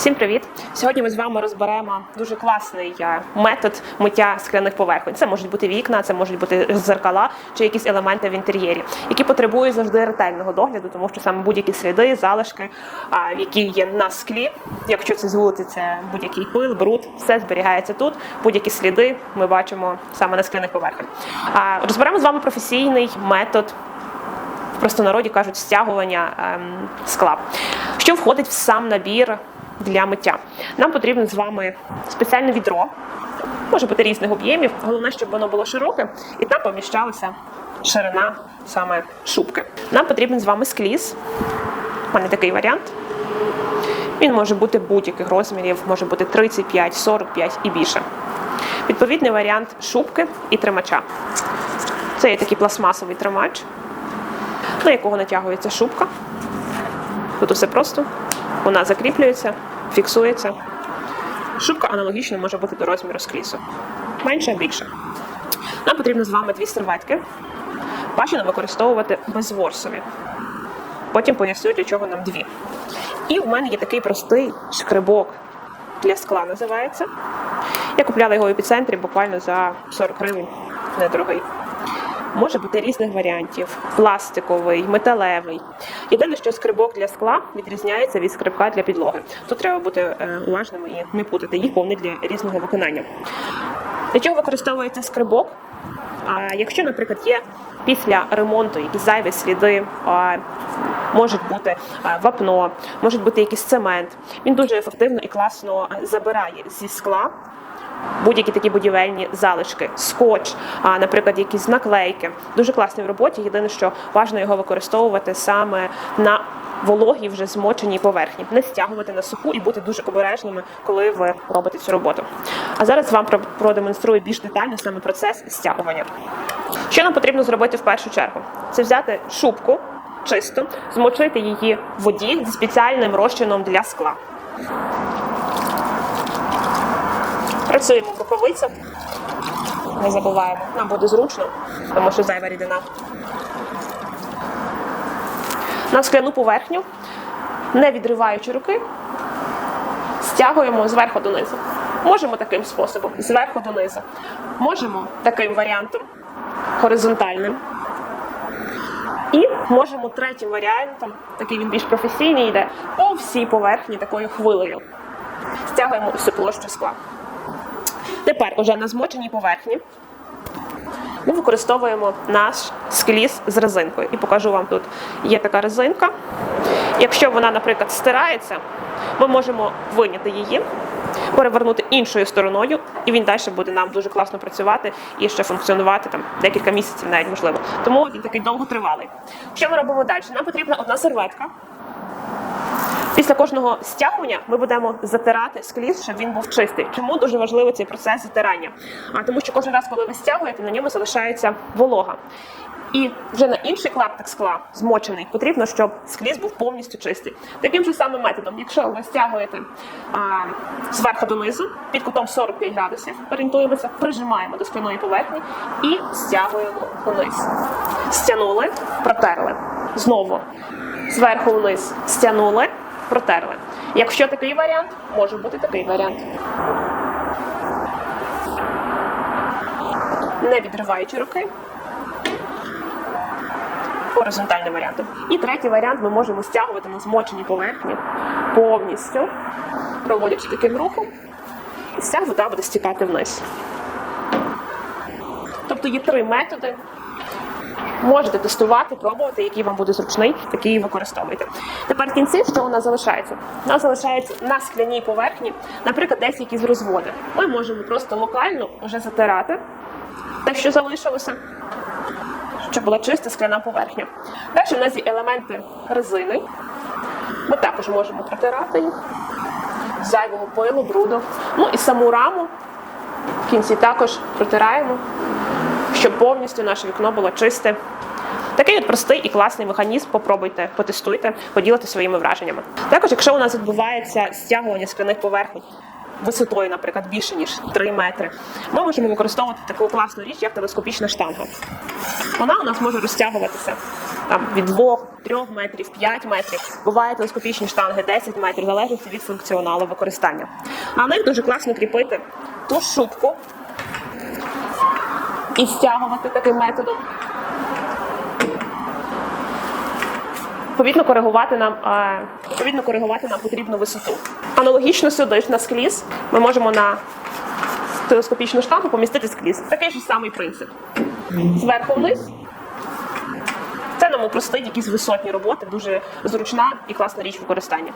Всім привіт! Сьогодні ми з вами розберемо дуже класний е, метод миття скляних поверхонь. Це можуть бути вікна, це можуть бути зеркала чи якісь елементи в інтер'єрі, які потребують завжди ретельного догляду, тому що саме будь-які сліди, залишки, які є на склі. Якщо це з вулиці, це будь-який пил, бруд, все зберігається тут. Будь-які сліди ми бачимо саме на скляних поверхнях. Розберемо з вами професійний метод в простонароді кажуть стягування ем, скла. Що входить в сам набір для миття? Нам потрібно з вами спеціальне відро, може бути різних об'ємів. Головне, щоб воно було широке і там поміщалася ширина саме шубки. Нам потрібен з вами скліз. У мене такий варіант. Він може бути будь-яких розмірів, може бути 35, 45 і більше. Відповідний варіант шубки і тримача. Це є такий пластмасовий тримач на якого натягується шубка. Тут усе просто. Вона закріплюється, фіксується. Шубка аналогічно може бути до розміру склісу. Менше, більше. Нам потрібно з вами дві серветки. Бажано використовувати безворсові. Потім поясню, для чого нам дві. І в мене є такий простий шкребок для скла, називається. Я купляла його в епіцентрі буквально за 40 гривень, недорогий. Може бути різних варіантів: пластиковий, металевий. Єдине, що скрибок для скла відрізняється від скрибка для підлоги. Тут треба бути е, уважними і не путати їх, бо вони для різного виконання. Для чого використовується скрибок? А якщо, наприклад, є після ремонту якісь зайві сліди, можуть бути вапно, можуть бути якийсь цемент. Він дуже ефективно і класно забирає зі скла будь-які такі будівельні залишки, скотч, а, наприклад, якісь наклейки. Дуже класний в роботі. Єдине, що важливо його використовувати саме на вологій вже змоченій поверхні, не стягувати на суху і бути дуже обережними, коли ви робите цю роботу. А зараз вам продемонструю більш детально саме процес стягування. Що нам потрібно зробити в першу чергу? Це взяти шубку чисто, змочити її в воді зі спеціальним розчином для скла. Працюємо в рукавицях. Не забуваємо. Нам буде зручно, тому що зайва рідина. На скляну поверхню, не відриваючи руки, стягуємо зверху донизу. Можемо таким способом, зверху донизу. Можемо таким варіантом, горизонтальним. І можемо третім варіантом, такий він більш професійний, йде по всій поверхні такою хвилею. Стягуємо усю площу скла. Тепер уже на змоченій поверхні ми використовуємо наш скліз з резинкою. І покажу вам тут. Є така резинка. Якщо вона, наприклад, стирається, ми можемо виняти її, перевернути іншою стороною, і він далі буде нам дуже класно працювати і ще функціонувати там декілька місяців, навіть можливо. Тому він такий довготривалий. Що ми робимо далі? Нам потрібна одна серветка. Після кожного стягування ми будемо затирати скліз, щоб він був чистий. Чому дуже важливий цей процес затирання? А тому, що кожен раз, коли ви стягуєте, на ньому залишається волога. І вже на інший клаптик скла, змочений, потрібно, щоб скліз був повністю чистий. Таким же самим методом, якщо ви стягуєте а, зверху донизу під кутом 45 градусів, орієнтуємося, прижимаємо до скляної поверхні і стягуємо вниз. Стягнули, протерли. Знову зверху вниз стягнули, протерли. Якщо такий варіант, може бути такий варіант. Не відриваючи руки. Горизонтальним варіантом. І третій варіант ми можемо стягувати на змоченій поверхні повністю, проводячи таким рухом, і вся вода буде стікати вниз. Тобто є три методи, Можете тестувати, пробувати, який вам буде зручний, такий використовуйте. Тепер в кінці, що у нас залишається? У нас залишається на скляній поверхні, наприклад, десь якісь розводи. Ми можемо просто локально вже затирати те, що залишилося, щоб була чиста скляна поверхня. Далі в нас є елементи резини. Ми також можемо протирати їх, зайвого пилу, бруду. Ну і саму раму в кінці також протираємо щоб повністю наше вікно було чисте. Такий от простий і класний механізм. Попробуйте, потестуйте, поділите своїми враженнями. Також, якщо у нас відбувається стягування скляних поверхонь висотою, наприклад, більше ніж 3 метри, ми можемо використовувати таку класну річ, як телескопічна штанга. Вона у нас може розтягуватися там від 2, 3 метрів, 5 метрів. Бувають телескопічні штанги 10 метрів, в залежності від функціоналу використання. А них дуже класно кріпити ту шубку і стягувати таким методом. Відповідно, коригувати нам е, коригувати нам потрібну висоту. Аналогічно сюди ж на скліз ми можемо на телескопічну штангу помістити скліз. Такий ж самий принцип. Зверху вниз. Це нам упростить якісь висотні роботи, дуже зручна і класна річ використання.